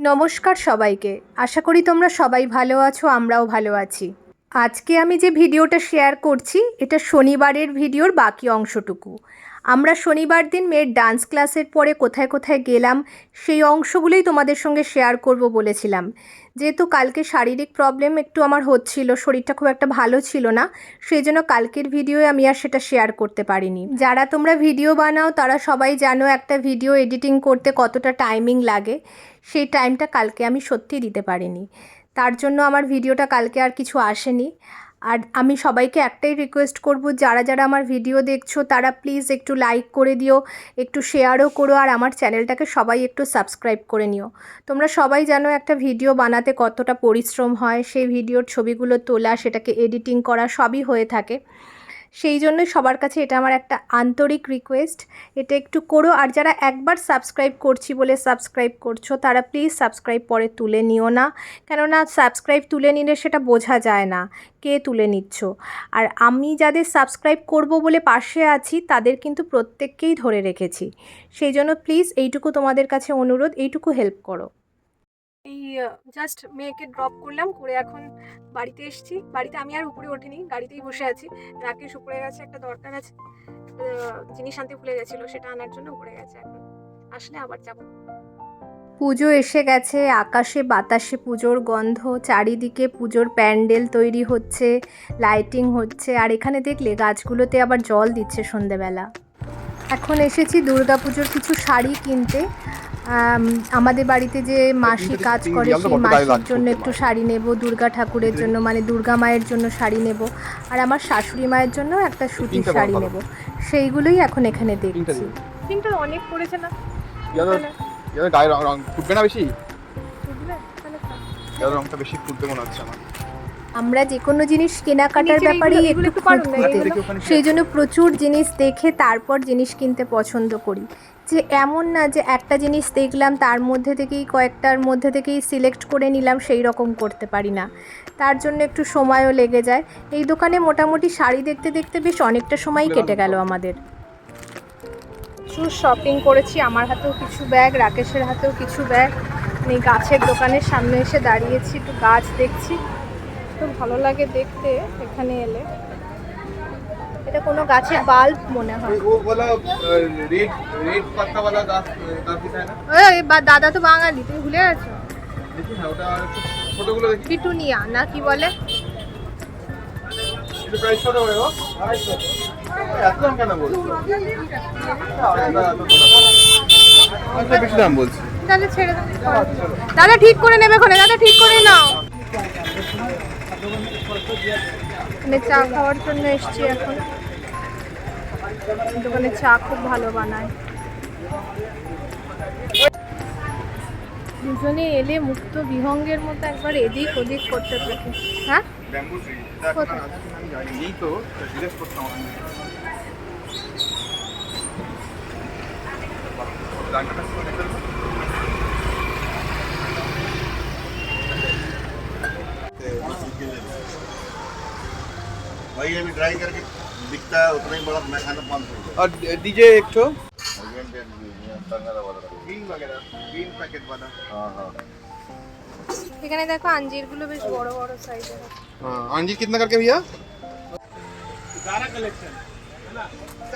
নমস্কার সবাইকে। আশা করি তোমরা সবাই ভালো আছো, আমরাও ভালো আছি। আজকে আমি যে ভিডিওটা শেয়ার করছি, এটা শনিবারের ভিডিওর বাকি অংশটুকু। আমরা শনিবার দিন মেয়ের ডান্স ক্লাসের পরে কোথায় কোথায় গেলাম, সেই অংশগুলোই তোমাদের সঙ্গে শেয়ার করব বলেছিলাম। যেহেতু কালকে শারীরিক প্রবলেম একটু আমার হচ্ছিল, শরীরটা খুব একটা ভালো ছিল না, সেই জন্য কালকের ভিডিওয়ে আমি আর সেটা শেয়ার করতে পারিনি। যারা তোমরা ভিডিও বানাও, তারা সবাই জানো একটা ভিডিও এডিটিং করতে কতটা টাইমিং লাগে, সেই টাইমটা কালকে আমি সত্যি দিতে পারিনি। তার জন্য আমার ভিডিওটা কালকে আর কিছু আসেনি। আর আমি সবাইকে একটাই রিকোয়েস্ট করব, যারা যারা আমার ভিডিও দেখছ, তারা প্লিজ একটু লাইক করে দিও, একটু শেয়ারও করো, আর আমার চ্যানেলটাকে সবাই একটু সাবস্ক্রাইব করে নিও। তোমরা সবাই জানো একটা ভিডিও বানাতে কতটা পরিশ্রম হয়, সেই ভিডিওর ছবিগুলো তোলা, সেটাকে এডিটিং করা, সবই হয়ে থাকে। সেই জন্য সবার কাছে এটা আমার একটা আন্তরিক রিকোয়েস্ট এটা একটু করো, আর যারা একবার সাবস্ক্রাইব করছি বলে সাবস্ক্রাইব করছ, তারা প্লিজ সাবস্ক্রাইব পরে তুলে নিও না। কেননা সাবস্ক্রাইব তুলে নিলে সেটা বোঝা যায় না, কে তুলে নিচ্ছ। আর আমি যাদের সাবস্ক্রাইব করব বলে পাশে আছি, তাদের কিন্তু প্রত্যেককেই ধরে রেখেছি। সেই জন্য প্লিজ এইটুকু তোমাদের কাছে অনুরোধ, এইটুকু হেল্প করো। এই জাস্ট মেয়েকে ড্রপ করলাম, করে এখন বাড়িতে এসেছি। বাড়িতে আমি আর উপরে ওঠিনি, গাড়িতেই বসে আছি। রাকেশ উপরে গেছে, একটা দরকার আছে জিনিস আনতে ভুলে গেছিল, সেটা আনার জন্য উপরে গেছে এখন। আসলে আবার যাব। পুজো এসে গেছে, আকাশে বাতাসে পুজোর গন্ধ, চারিদিকে পুজোর প্যান্ডেল তৈরি হচ্ছে, লাইটিং হচ্ছে, আর এখানে দেখলে গাছগুলোতে আবার জল দিচ্ছে সন্ধেবেলা। এখন এসেছি দুর্গাপুজোর কিছু শাড়ি কিনতে। আমাদের বাড়িতে যে মাসি কাজ করে সেই মাসির জন্য একটু শাড়ি নেব দুর্গা ঠাকুরের জন্য মানে দুর্গা মায়ের জন্য শাড়ি নেব আর আমার শাশুড়ি মায়ের জন্য একটা সুতির শাড়ি নেব। সেইগুলোই এখন এখানে দেখছি। তিনটা অনেক পড়েছে না? গায়ের রং ফুটবে না বেশি? থাক। রংটা বেশি ফুটবে মনে হচ্ছে আমার। আমরা যে কোনো জিনিস কেনাকাটার নিচে ব্যাপারে একটু খুঁতখুঁতে। সেই জন্য প্রচুর জিনিস দেখে তারপর জিনিস কিনতে পছন্দ করি। যে এমন না যে একটা জিনিস দেখলাম তার মধ্যে থেকেই কয়েকটার মধ্যে থেকেই সিলেক্ট করে নিলাম সেই রকম করতে পারি না। তার জন্য একটু সময়ও লেগে যায়। এই দোকানে মোটামুটি শাড়ি দেখতে দেখতে বেশ অনেকটা সময়ই কেটে গেল আমাদের। প্রচুর শপিং করেছি। আমার হাতেও কিছু ব্যাগ রাকেশের হাতেও কিছু ব্যাগ আমি গাছের দোকানের সামনে এসে দাঁড়িয়েছি একটু গাছ দেখছি। এত ভালো লাগে দেখতে এখানে এলে। এটা কোনো গাছের বাল্ব মনে হয়। ও বলা রেড রেড পাতা वाला গাছ কাফি না? দাদা তো বাঙালি তুমি ভুলে গেছো? দেখি না ওটা ফটোগুলো দেখি। পিটুনিয়া না কি বলে? এটা প্রাইস কত 250 কেন বলছো? আচ্ছা, বেশি দাম তাহলে ছেড়ে দাও। দাদা ঠিক করে নেবে খনে দাদা ঠিক করে নাও। এখানে চা খাওয়ার জন্য এসছি এখন। দোকানে চা খুব ভালো বানায়। দুজনে এলে মুক্ত বিহঙ্গের মতো একবার এদিক ওদিক করতে থাকে। হ্যাঁ? वही अभी ड्राई करके दिखता है उतना ही बड़ा मैं खाना पाँच सौ रुपये और डीजे एक ठो ग्रीन वगैरह ग्रीन पैकेट वाला हाँ हाँ এখানে দেখো আঞ্জিরগুলো বেশ বড় বড় সাইজের हाँ अंजीर कितना करके भैया सारा कलेक्शन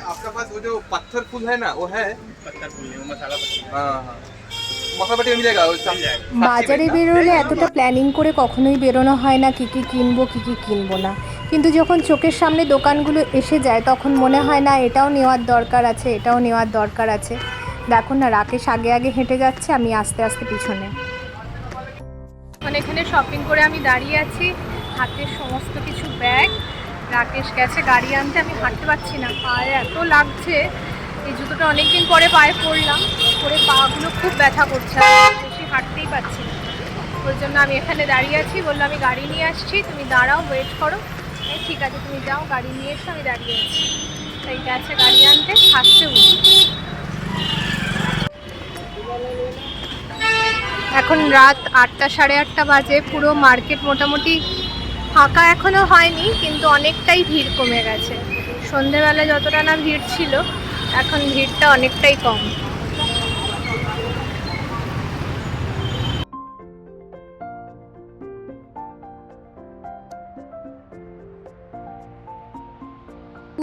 आपका पास वो जो पत्थर फूल है ना वो है पत्थर फूल नहीं वो मसाला पत्थर हाँ हाँ मसाला पट्टी मिल जाएगा वो सब- বাজারে বেরোলে এতটা প্ল্যানিং করে কখনোই বেরোনো হয় না কী কী কিনবো কী কী কিনবো না কিন্তু যখন চোখের সামনে দোকানগুলো এসে যায়, তখন মনে হয়, না, এটাও নেওয়ার দরকার আছে, এটাও নেওয়ার দরকার আছে। দেখো না, রাকেশ আগে আগে হেঁটে যাচ্ছে, আমি আস্তে আস্তে পিছনে। মানে এখানে শপিং করে আমি দাঁড়িয়ে আছি, হাতের সমস্ত কিছু ব্যাগ রাকেশ গেছে গাড়ি আনতে, আমি হাঁটতে পারছি না। পায়ে এত লাগছে, এই জুতোটা অনেকদিন পরে পায়ে পরলাম, পরে পাগুলো খুব ব্যথা করছে বেশি হাঁটতেই পারছি না। ওই জন্য আমি এখানে দাঁড়িয়ে আছি, বলল, আমি গাড়ি নিয়ে আসছি, তুমি দাঁড়াও ওয়েট করো। ঠিক আছে, তুমি যাও, গাড়ি নিয়ে এসো, আমি দাঁড়িয়ে আছি। তাই গেছে গাড়ি আনতে হাসতে উঠি। এখন রাত আটটা সাড়ে আটটা বাজে, পুরো মার্কেট মোটামুটি ফাঁকা এখনও হয়নি, কিন্তু অনেকটাই ভিড় কমে গেছে। সন্ধেবেলা যতটা না ভিড় ছিল, এখন ভিড়টা অনেকটাই কম।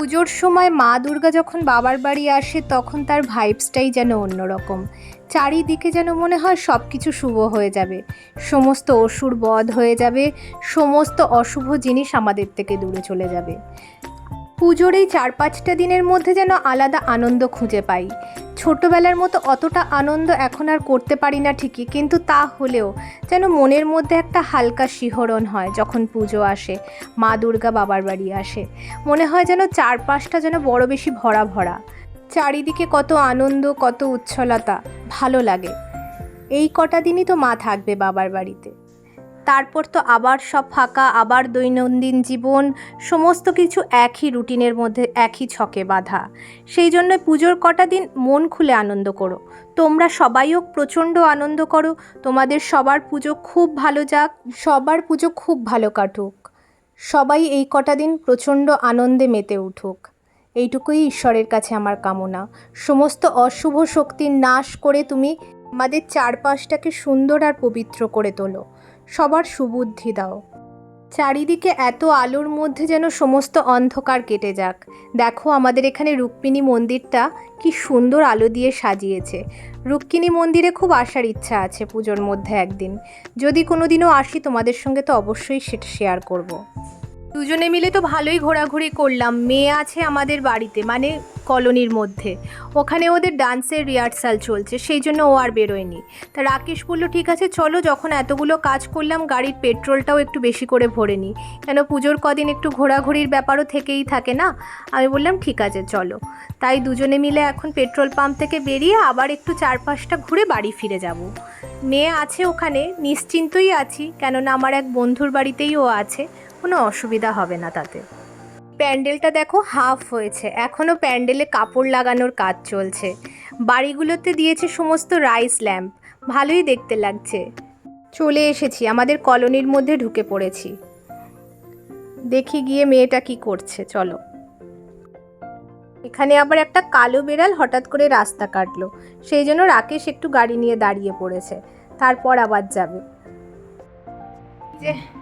পুজোর সময় মা দুর্গা যখন বাবার বাড়ি আসে, তখন তার ভাইবসটাই যেন অন্যরকম। চারিদিকে যেন মনে হয় সব কিছু শুভ হয়ে যাবে। সমস্ত অসুর বধ হয়ে যাবে। সমস্ত অশুভ জিনিস আমাদের থেকে দূরে চলে যাবে। পুজোর এই চার পাঁচটা দিনের মধ্যে যেন আলাদা আনন্দ খুঁজে পাই। ছোটোবেলার মতো অতটা আনন্দ এখন আর করতে পারি না ঠিকই, কিন্তু তা হলেও যেন মনের মধ্যে একটা হালকা শিহরণ হয় যখন পুজো আসে, মা দুর্গা বাবার বাড়ি আসে। মনে হয় যেন চারপাশটা যেন বড় বেশি ভরা ভরা। চারিদিকে কত আনন্দ, কত উচ্ছলতা, ভালো লাগে। এই কটা দিনই তো মা থাকবে বাবার বাড়িতে। তারপর তো আবার সব ফাঁকা, আবার দৈনন্দিন জীবন, সমস্ত কিছু একই রুটিনের মধ্যে, একই ছকে বাঁধা। সেই জন্য পুজোর কটা দিন মন খুলে আনন্দ করো। তোমরা সবাইও প্রচণ্ড আনন্দ করো। তোমাদের সবার পুজো খুব ভালো যাক। সবার পুজো খুব ভালো কাটুক। সবাই এই কটা দিন প্রচণ্ড আনন্দে মেতে উঠুক। এইটুকুই ঈশ্বরের কাছে আমার কামনা। সমস্ত অশুভ শক্তির নাশ করে তুমি আমাদের চারপাশটাকে সুন্দর আর পবিত্র করে তোলো। সবার সুবুদ্ধি দাও। চারিদিকে এত আলোর মধ্যে যেন সমস্ত অন্ধকার কেটে যাক। দেখো আমাদের এখানে রুক্মিণী মন্দিরটা কি সুন্দর আলো দিয়ে সাজিয়েছে। রুক্মিণী মন্দিরে খুব আসার ইচ্ছা আছে পুজোর মধ্যে একদিন। যদি কোনো দিনও আসি তোমাদের সঙ্গে তো অবশ্যই সেটা শেয়ার করব। দুজনে মিলে তো ভালোই ঘোরাঘুরি করলাম। মেয়ে আছে আমাদের বাড়িতে। মানে কলোনির মধ্যে। ওখানে ওদের ডান্সের রিহার্সাল চলছে, সেই জন্য ও আর বেরোয়নি। তা রাকেশ বলল, ঠিক আছে, চলো, যখন এতগুলো কাজ করলাম, গাড়ির পেট্রোলটাও একটু বেশি করে ভরে নিই। কেন, পুজোর কদিন একটু ঘোরাঘুরির ব্যাপারও থেকেই থাকে না? আমি বললাম, ঠিক আছে, চলো। তাই দুজনে মিলে এখন পেট্রোল পাম্প থেকে বেরিয়ে আবার একটু চারপাশটা ঘুরে বাড়ি ফিরে যাব। মেয়ে আছে ওখানে, নিশ্চিন্তই আছি, কেননা আমার এক বন্ধুর বাড়িতেই ও আছে। কোনো অসুবিধা হবে না তাতে। প্যান্ডেলটা দেখো হাফ হয়েছে। এখনও প্যান্ডেলে কাপড় লাগানোর কাজ চলছে। বাড়িগুলোতে দিয়েছে সমস্ত রাইস ল্যাম্প। ভালোই দেখতে লাগছে। চলে এসেছি, আমাদের কলোনির মধ্যে ঢুকে পড়েছি। দেখি গিয়ে মেয়েটা কি করছে, চলো। এখানে আবার একটা কালো বেড়াল হঠাৎ করে রাস্তা কাটলো। সেই জন্য রাকেশ একটু গাড়ি নিয়ে দাঁড়িয়ে পড়েছে। তারপর আবার যাবে। যে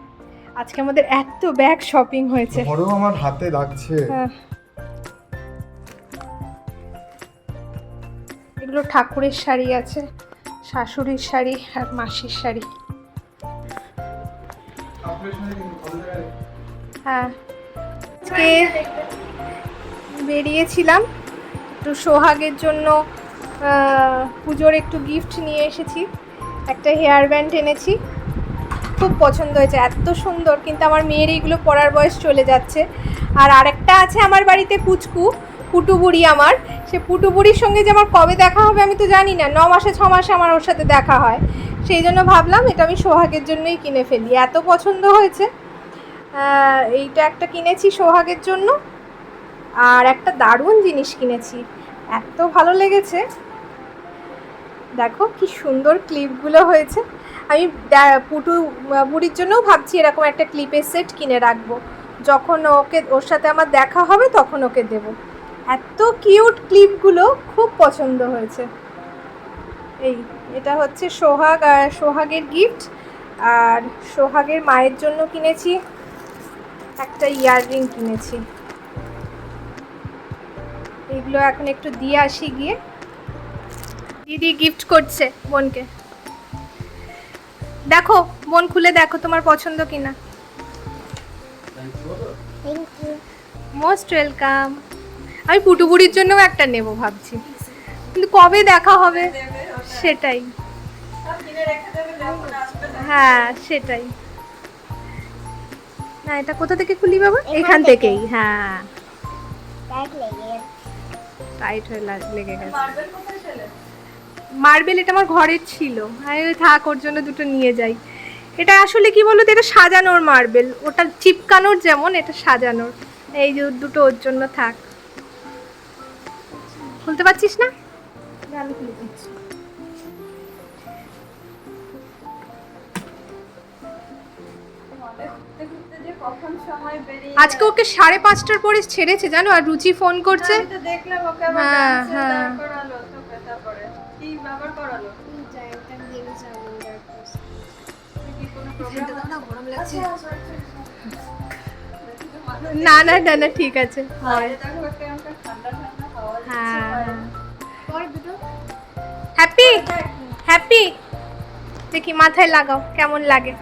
আজকে আমাদের এত ব্যাগ শপিং হয়েছে। ধরো আমার হাতে লাগছে। হ্যাঁ। এগুলো ঠাকুরের শাড়ি আছে শাশুড়ির শাড়ি আর মাসির শাড়ি। হ্যাঁ। আজকে বেরিয়েছিলাম একটু সোহাগের জন্য পুজোর একটু গিফট নিয়ে এসেছি। একটা হেয়ার ব্যান্ড এনেছি। খুব পছন্দ হয়েছে, এত সুন্দর। কিন্তু আমার মেয়ের এইগুলো পরার বয়স চলে যাচ্ছে। আর আরেকটা আছে আমার বাড়িতে কুচকু পুটুবুড়ি আমার। সে পুটুবুড়ির সঙ্গে যে আমার কবে দেখা হবে আমি তো জানি না, ন মাসে, ছ মাসে আমার ওর সাথে দেখা হয়। সেই জন্য ভাবলাম এটা আমি সোহাগের জন্যই কিনে ফেলি। এত পছন্দ হয়েছে। এইটা একটা কিনেছি সোহাগের জন্য। আর একটা দারুণ জিনিস কিনেছি। এত ভালো লেগেছে। দেখো কি সুন্দর ক্লিপগুলো হয়েছে। আমি পুটু বুড়ির জন্যও ভাবছি এরকম একটা ক্লিপের সেট কিনে রাখব। যখন ওকে, ওর সাথে আমার দেখা হবে তখন ওকে দেব। এত কিউট ক্লিপগুলো খুব পছন্দ হয়েছে। এই, এটা হচ্ছে সোহাগ সোহাগের গিফট আর সোহাগের মায়ের জন্য কিনেছি, একটা ইয়াররিং কিনেছি। এগুলো এখন একটু দিয়ে আসি গিয়ে। দিদি গিফট করছে বোনকে। দেখো বোন খুলে দেখো তোমার পছন্দ কিনা। মোস্ট ওয়েলকাম আমি পুটুপুরির জন্যও একটা নেব ভাবছি। কিন্তু কবে দেখা হবে? সেটাই। হ্যাঁ সেটাই। না এটা কোথা থেকে খুলি বাবা? এখান থেকেই হ্যাঁ। টাইট হয়ে লেগে গেছে। মার্বেল এটা আমার ঘরের ছিল। আমি থাক ওর জন্য দুটো নিয়ে যাই। এটা আসলে কি বলতো এটা সাজানোর মার্বেল ওটা চিপকানোর যেমন এটা সাজানোর। এই যে দুটো ওর জন্য থাক। খুলতে পারছিস না? আমি খুলে দিচ্ছি আজকে ওকে সাড়ে পাঁচটার পরে ছেড়েছে জানো? আর রুচি ফোন করছে। দেখলাম ওকে হ্যাঁ, হ্যাঁ। কি আবার করালো? কি কোনো প্রোগ্রাম না না না না ঠিক আছে। হ্যাঁ। হ্যাপি? হ্যাপি? দেখি মাথায় লাগাও কেমন লাগে?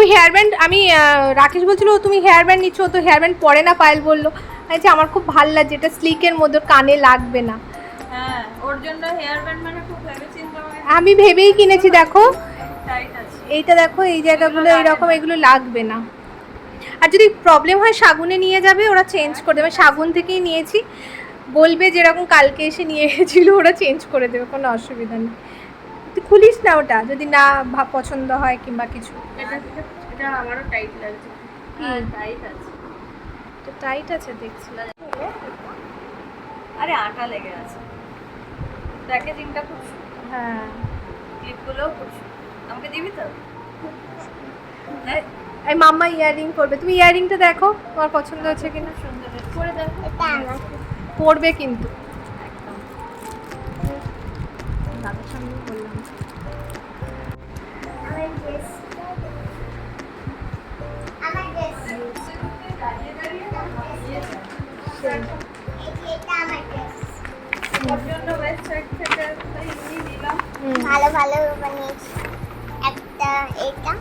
ওই হেয়ার ব্যান্ড আমি রাকেশ বলছিল তুমি হেয়ার ব্যান্ড নিচ্ছ তো হেয়ার ব্যান্ড পরে না পায়েল বলল। বলছি, আমার খুব ভালো লাগছে এটা স্লিকের মধ্যে কানে লাগবে না। হ্যাঁ ওর জন্য হেয়ার ব্যান্ড মানে খুব আমি ভেবেই কিনেছি দেখো। এইটা দেখো এই জায়গাগুলো এইরকম এগুলো লাগবে না। আর যদি প্রবলেম হয় শাগুনে নিয়ে যাবে ওরা চেঞ্জ করে দেবে। শাগুন থেকেই নিয়েছি। বলবে যেরকম কালকে এসে নিয়ে এসেছিল ওরা চেঞ্জ করে দেবে কোনো অসুবিধা নেই। তুই খুলিস না ওটা যদি না ভাব পছন্দ হয় কিংবা কিছু। এটা আমারও টাইট লাগছে। হ্যাঁ টাইট আছে। তো টাইট আছে দেখছি। আরে আটা লেগে আছে। প্যাকেজিংটা খুব হ্যাঁ। ক্লিপগুলোও খুব আমাকে দিবি তো? হ্যাঁ। এই মাম্মা ইয়াররিং করবে তুমি ইয়াররিংটা দেখো তোমার পছন্দ হচ্ছে কিনা? সুন্দর করে দেখো। পড়বে কিন্তু। ভালো বানিয়েছি। একটা এটা।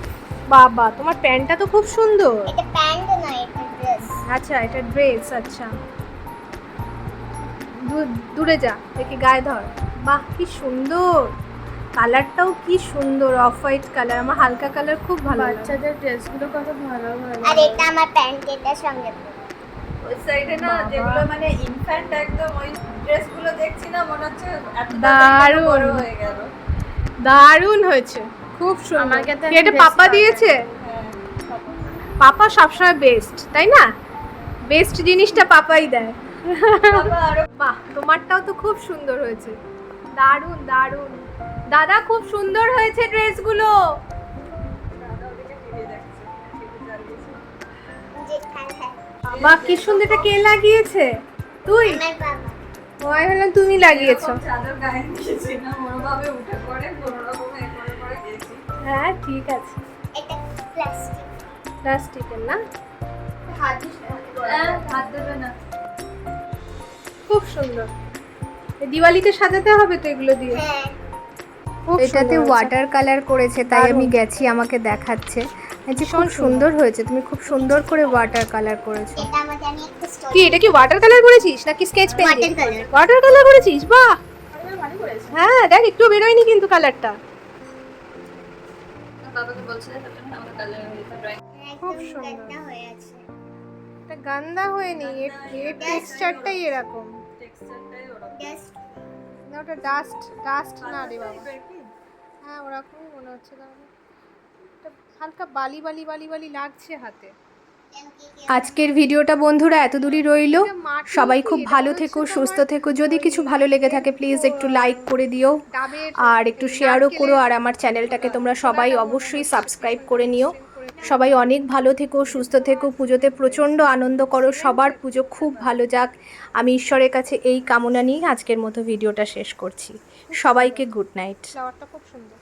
বাবা তোমার প্যান্টটা তো খুব সুন্দর। এটা প্যান্ট এটা ড্রেস আচ্ছা এটা ড্রেস আচ্ছা। দূ- দূরে যা দেখি গায়ে ধর। বাহ কি সুন্দর। কালারটাও কি সুন্দর অফ হোয়াইট কালার আমার হালকা কালার খুব ভালো লাগে। বাচ্চাদের ড্রেসগুলো কত ভালো ভালো। আর এটা আমার প্যান্ট এটার সঙ্গে ওই সাইডে না যেগুলো মানে ইনফ্যান্ট একদম ওই ড্রেসগুলো দেখছি না মনে হচ্ছে এত দারুণ। বড় হয়ে গেল। দারুণ হয়েছে। খুব সুন্দর। আমাকে এটা পাপা দিয়েছে? হ্যাঁ পাপা। সবসময় বেস্ট তাই না? বেস্ট জিনিসটা পাপাই দেয়। বাহ তোমারটাও তো খুব সুন্দর হয়েছে। দারুণ দারুণ। দাদা খুব সুন্দর হয়েছে ড্রেসগুলো। যেখানে হ্যাঁ। বাহ কি সুন্দর এটা কে লাগিয়েছে? তুই? আমার বাবা। আমি ভাবলাম তুমি লাগিয়েছো। চাদর গায়ে দিয়েছি না উঠে পড়ে কোনো রকম এ করে হ্যাঁ ঠিক আছে। এটা প্লাস্টিক প্লাস্টিকের না? হাত দেবে না খুব সুন্দর। দিওয়ালিতে সাজাতে হবে তো এগুলো দিয়ে? হ্যাঁ। এটাতে ওয়াটার কালার করেছে তাই আমি গেছি আমাকে দেখাচ্ছে। যে খুব সুন্দর হয়েছে তুমি খুব সুন্দর করে ওয়াটার কালার করেছ। এটা আমাকে আমি একটা কি এটা কি ওয়াটার কালার করেছিস নাকি sketch pen Water color। Water colour করেছিস? বাহ! ভালো করেছে। হ্যাঁ দেখ একটু বেরোয়নি কিন্তু কালারটা কালার খুব সুন্দর। হয়ে এটা গান্দা হয়নি এর এর টেক্সচারটাই এরকম। টেক্সচারটাই ওরকম। জাস্ট না ওটা ডাস্ট ডাস্ট না রে বাবা। হ্যাঁ ওরকমই মনে হচ্ছে তাহলে। হালকা বালি বালি বালি বালি লাগছে হাতে। আজকের ভিডিওটা বন্ধুরা এত দূরই রইল। সবাই খুব ভালো থেকো, সুস্থ থেকো। যদি কিছু ভালো লেগে থাকে প্লিজ একটু লাইক করে দিও আর একটু শেয়ারও করো। আর আমার চ্যানেলটাকে তোমরা সবাই অবশ্যই সাবস্ক্রাইব করে নিও। সবাই অনেক ভালো থেকো, সুস্থ থেকো। পুজোতে প্রচণ্ড আনন্দ করো। সবার পুজো খুব ভালো যাক। আমি ঈশ্বরের কাছে এই কামনা নিয়ে আজকের মতো ভিডিওটা শেষ করছি। সবাইকে গুড নাইট খুব সুন্দর।